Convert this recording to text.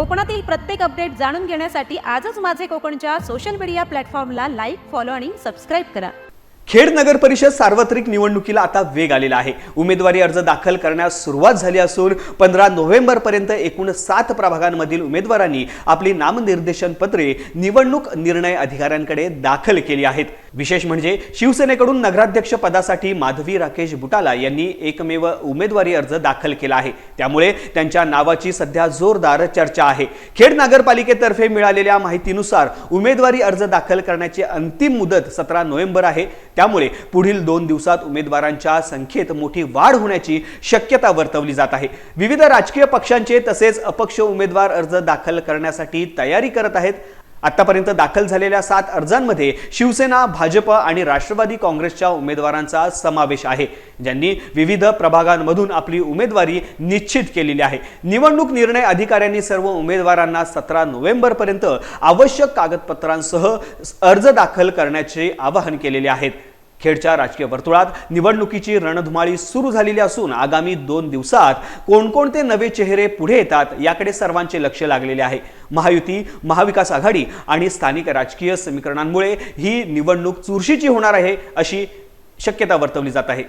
कोकणातील प्रत्येक अपडेट जाणून घेण्यासाठी आजच माझे कोकणच्या सोशल मीडिया प्लॅटफॉर्मला लाईक फॉलो आणि सबस्क्राईब करा. खेड नगर परिषद सार्वत्रिक निवडणुकीला आता वेग आलेला आहे. उमेदवारी अर्ज दाखल करण्यास सुरुवात झाली असून पंधरा नोव्हेंबरपर्यंत एकूण सात प्रभागांमधील उमेदवारांनी आपली नामनिर्देशन पत्रे निवडणूक निर्णय अधिकाऱ्यांकडे दाखल केली आहेत. विशेष म्हणजे शिवसेनेकडून नगराध्यक्ष पदासाठी माधवी राकेश बुटाला यांनी एकमेव उमेदवारी अर्ज दाखल केला आहे. त्यामुळे त्यांच्या नावाची सध्या जोरदार चर्चा आहे. खेड नगरपालिकेतर्फे मिळालेल्या माहितीनुसार उमेदवारी अर्ज दाखल करण्याची अंतिम मुदत सतरा नोव्हेंबर आहे. त्यामुळे पुढील दोन दिवसात उमेदवारांच्या संख्येत मोठी वाढ होण्याची शक्यता वर्तवली जात आहे. विविध राजकीय पक्षांचे तसेच अपक्ष उमेदवार अर्ज दाखल करण्यासाठी तयारी करत आहेत. आतापर्यंत दाखल झालेल्या सात अर्जांमध्ये शिवसेना भाजप आणि राष्ट्रवादी काँग्रेसच्या उमेदवारांचा समावेश आहे. ज्यांनी विविध प्रभागांमधून आपली उमेदवारी निश्चित केलेली आहे. निवडणूक निर्णय अधिकाऱ्यांनी सर्व उमेदवारांना सतरा नोव्हेंबरपर्यंत आवश्यक कागदपत्रांसह अर्ज दाखल करण्याचे आवाहन केलेले आहेत. खेडच्या राजकीय वर्तुळात निवडणुकीची रणधुमाळी सुरू झालेली असून आगामी दोन दिवसात कोणकोणते नवे चेहरे पुढे येतात याकडे सर्वांचे लक्ष लागलेले आहे. महायुती महाविकास आघाडी आणि स्थानिक राजकीय समीकरणांमुळे ही निवडणूक चुरशीची होणार आहे अशी शक्यता वर्तवली जात आहे.